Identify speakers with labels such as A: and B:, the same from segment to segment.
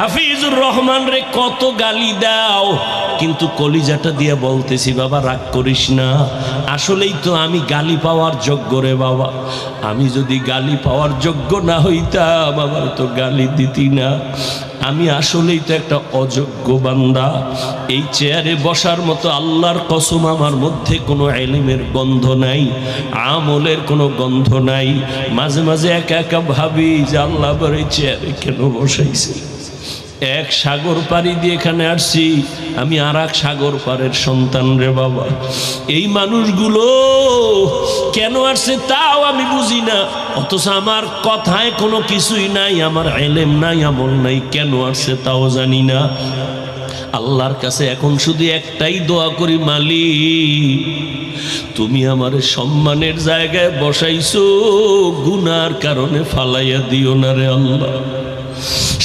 A: হাফিজুর রহমান রে, কত গালি দাও। কিন্তু কলিজাটা দিয়ে বলতেছি, বাবা, রাগ করিস না। আসলেই তো আমি গালি পাওয়ার যোগ্য রে, বাবা। আমি যদি গালি পাওয়ার যোগ্য না হইতাম, আমার তো গালি দিতি না। আমি আসলেই তো একটা অযোগ্য বান্দা। এই চেয়ারে বসার মতো আল্লাহর কসম আমার মধ্যে কোনো এলিমের গন্ধ নাই, আমলের কোনো গন্ধ নাই। মাঝে মাঝে একা একা ভাবি যে আল্লাহ এই চেয়ারে কেন বসাইছে? এক সাগর পাড়ি দিয়ে এখানে আসছি। আমি আর এক সাগর পাড়ের সন্তান রে বাবা। এই মানুষগুলো কেন আসছে তাও আমি বুঝি না। অথচ আমার কথায় কোনো কিছুই নাই, আমার এলেম নাই, আমল নাই, কেন আসছে তাও জানি না। আল্লাহর কাছে এখন শুধু একটাই দোয়া করি, মালিক, তুমি আমার সম্মানের জায়গায় বসাইছো, গুনার কারণে ফালাইয়া দিও না রে আল্লাহ।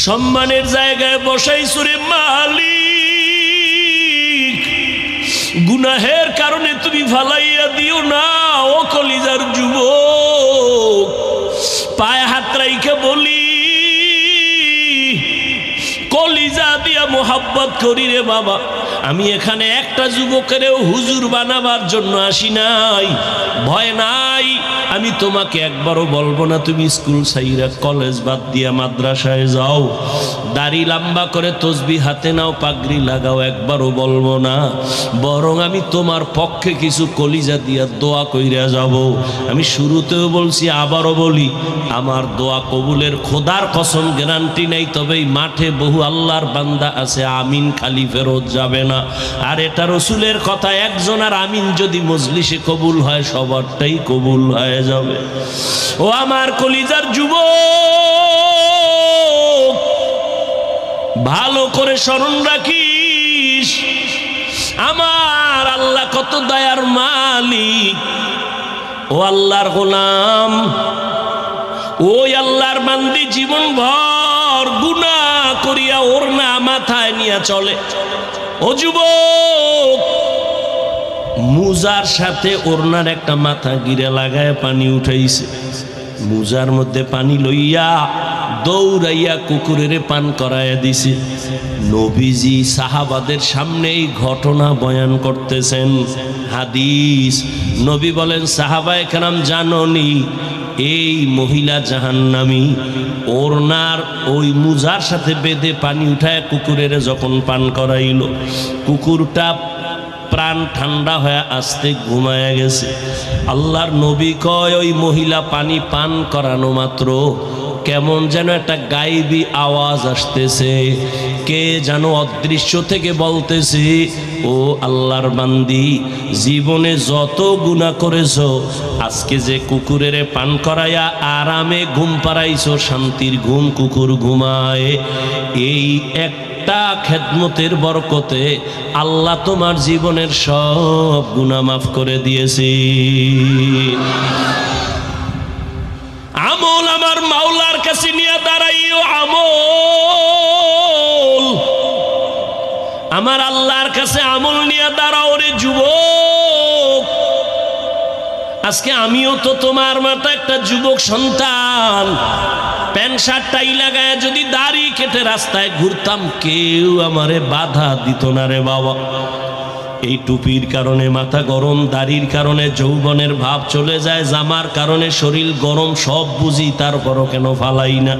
A: সম্মানের জায়গায় বসাইছো রে মালিক। গুনাহের কারণে তুমি ফালাইয়া দিও না, ও কলিজার যুবক। পায়ে হাত রাইকে বলি, কলিজা দিয়া মোহাব্বত করি রে বাবা। আমি এখানে একটা যুবকেরও হুজুর বানাবার জন্য আসি নাই, ভয় নাই। আমি তোমাকে একবারও বলব না, তুমি স্কুল সাইরা কলেজ বাদ দিয়া মাদ্রাসায় যাও। দাড়ি লম্বা করে তসবি হাতে নাও, পাগড়ি লাগাও, একবারও বলব না। বরং আমি তোমার পক্ষে কিছু কলিজা দিয়া দোয়া কইরা যাব। আমি শুরুতেও বলছি, আবারও বলি, আমার দোয়া কবুলের খোদার কসম গ্যারান্টি নেই তবে মাঠে বহু আল্লাহর বান্দা আছে, আমিন খালি ফেরত যাবে না। আর এটা রসুলের কথা, একজন আর আমিন যদি মজলিসে কবুল হয়, সবারটাই কবুল হয়ে যাবে। ও আমার কলিজার যুব ভালো করে স্মরণ রাখিস। আমার আল্লাহ কত দয়ার মালিক। ও আল্লাহর গোলাম, ওই আল্লাহর বান্দি জীবন ভর গুনা করিয়া ওর না মাথায় নিয়ে চলে। ও যুবক মুজার সাথে ওরনার একটা মাথা গিরে লাগায় পানি উঠাইছে। মুজার মধ্যে পানি লইয়া দৌড়াইয়া কুকুরের পান করাইয়া দিছে। নবীজি সাহাবাদের সামনে এই ঘটনা বয়ান করতেছেন। হাদিস, নবী বলেন, সাহাবায় কেরাম জাননি, এই মহিলা জাহান্নামি ওরনার ওই মুজার সাথে বেঁধে পানি উঠায় কুকুরের যখন পান করাইল। কুকুরটা প্রাণ ঠান্ডা হয়ে আসতে ঘুমায়া গেছে। আল্লাহর নবী কয়, ওই মহিলা পানি পান করানো মাত্র, কেমন যেন একটা গাইবি আওয়াজ আসতেছে। কে যেন অদৃশ্য থেকে বলতেছে, ও আল্লাহর বান্দি, জীবনে যত গুণা করেছ, আজকে যে কুকুরের পান করাইয়া আরামে ঘুম পাড়াইছো, শান্তির ঘুম কুকুর ঘুমায়। এই এক একটা খেদমতের বরকতে আল্লাহ তোমার জীবনের সব গুণা মাফ করে দিয়েছি। আমল আমার মাওলার কাছে নিয়ে দাঁড়াইও, আমল। আমার আল্লাহর কাছে আমল নিয়ে দাঁড়াও রে যুবক। আজকে আমিও তো তোমার মতো একটা যুবক সন্তান। প্যান্ট শার্ট টাই লাগায় যদি দাড়ি কেটে রাস্তায় ঘুরতাম, কেউ আমারে বাধা দিত না রে বাবা। এই টুপির কারণে মাথা গরম, দাড়ির কারণে যৌবনের ভাব চলে যায়, জামার কারণে শরীর গরম, সব বুঝি তারপরও কেন ফালাই না।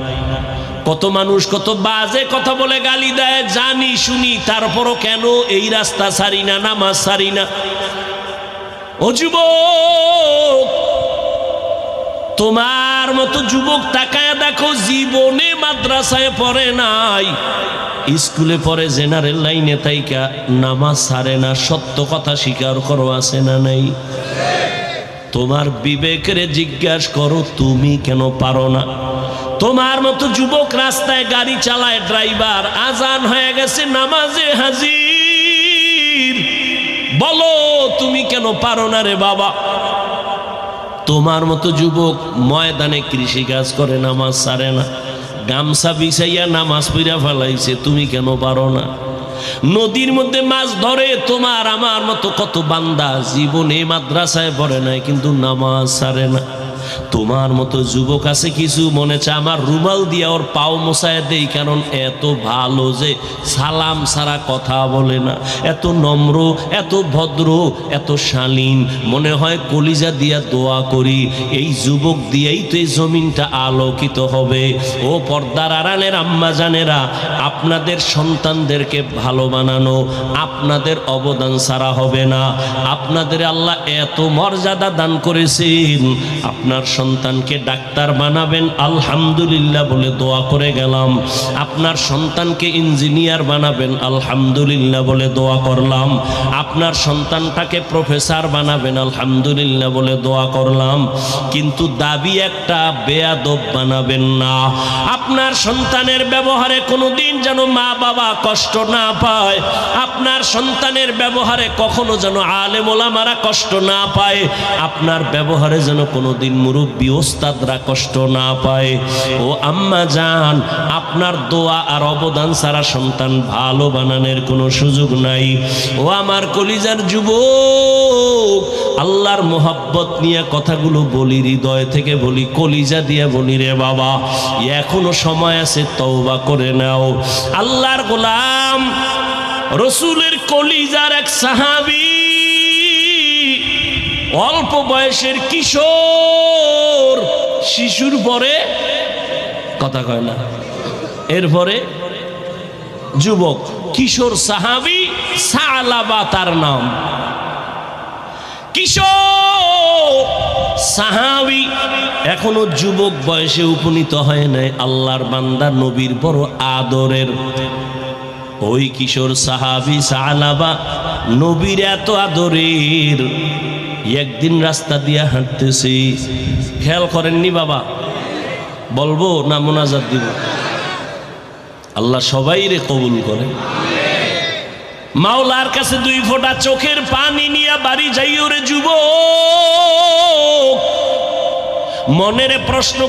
A: কত মানুষ কত বাজে কথা বলে গালি দেয়, জানি, শুনি, তারপরও কেন এই রাস্তা সারি না নামাজ সারি না ও তোমার মতো যুবক তাকায় দেখো, জীবনে মাদ্রাসায় পড়ে নাই। স্কুলে পড়ে জেনারেল লাইনে তাইকা নামাজ সারে না, সত্য কথা স্বীকার করো, আছে না নাই? তোমার বিবেকের জিজ্ঞাসা করো, তুমি কেন পারো না? তোমার মতো যুবক রাস্তায় গাড়ি চালায়, ড্রাইভার আজান হয়ে গেছে, নামাজে হাজির। বলো, তুমি কেন পারো না রে বাবা? তোমার মতো যুবক ময়দানে কৃষি কাজ করে, নামাজ সারে না। গামছা বিছাইয়া নামাজ পইরা ফেলাইছে, তুমি কেন পারো না? নদীর মধ্যে মাছ ধরে, তোমার আমার মতো কত বান্দা জীবনে মাদ্রাসায় পড়ে নাই, কিন্তু নামাজ সারে না। তোমার মতো যুবক আছে কিছু মনে চায়, আমার রুমাল দিয়ে ওর পাও মোসায় দেই, কারণ এত ভালো যে সালাম ছাড়া কথা বলে না। এত নম্র, এত ভদ্র, এত শালীন, মনে হয় কলিজা দিয়া দোয়া করি, এই যুবক দিয়েই তো এই জমিনটা আলোকিত হবে। ও পর্দার আড়ালের আম্মা জানেরা, আপনাদের সন্তানদেরকে ভালো বানানো, আপনাদের অবদান সারা হবে না। আপনাদের আল্লাহ এত মর্যাদা দান করেছেন আপনার সন্তানকে ডাক্তার বানাবেন, আলহামদুলিল্লাহ বলে দোয়া করে গেলাম। আপনার সন্তানকে ইঞ্জিনিয়ার বানাবেন, আলহামদুলিল্লাহ বলে দোয়া করলাম। আপনার সন্তানটাকে প্রফেসর বানাবেন, আলহামদুলিল্লাহ বলে দোয়া করলাম। কিন্তু দাবি একটা, বেয়াদব বানাবেন না। আপনার সন্তানের ব্যবহারে কোনোদিন যেন মা বাবা কষ্ট না পায়। আপনার সন্তানের ব্যবহারে কখনো যেন আলেম ওলামারা কষ্ট না পায়। আপনার ব্যবহারে যেন কোনোদিন মুরব্বী ওস্তাদরা কষ্ট না পায়। ও আম্মা যান আপনার দোয়া আর অবদান ছাড়া সন্তান ভালো বানানোর কোনো সুযোগ নাই। ও আমার কলিজার যুবক, আল্লাহর মোহাব্বত নিয়ে কথাগুলো বলি, হৃদয় থেকে বলি, কলিজা দিয়ে বলি রে বাবা, এখনও সময় আছে, তওবা করে নাও। আল্লাহর গোলাম, রসুলের কলিজার এক সাহাবি অল্প বয়সের কিশোর শিশুর পরে কথা কয় না। এরপরে যুবক, কিশোর সাহাবি সালাবা তার নাম। কিশোর সাহাবি এখনও যুবক বয়সে উপনীত হয় নাই, আল্লাহর বান্দা নবীর বড় আদরের। ওই কিশোর সাহাবি সালাবা নবীর এত আদরের। একদিন রাস্তা দিয়ে হাঁটতেছি। খেয়াল করেননি বাবা? বলব না মোনাজাত দিব? আল্লাহ সবাই রে কবুল করে। মাওলার কাছে দুই ফোঁটা চোখের পানি নিয়ে বাড়ি যাইও রে যুব মনের প্রশ্ন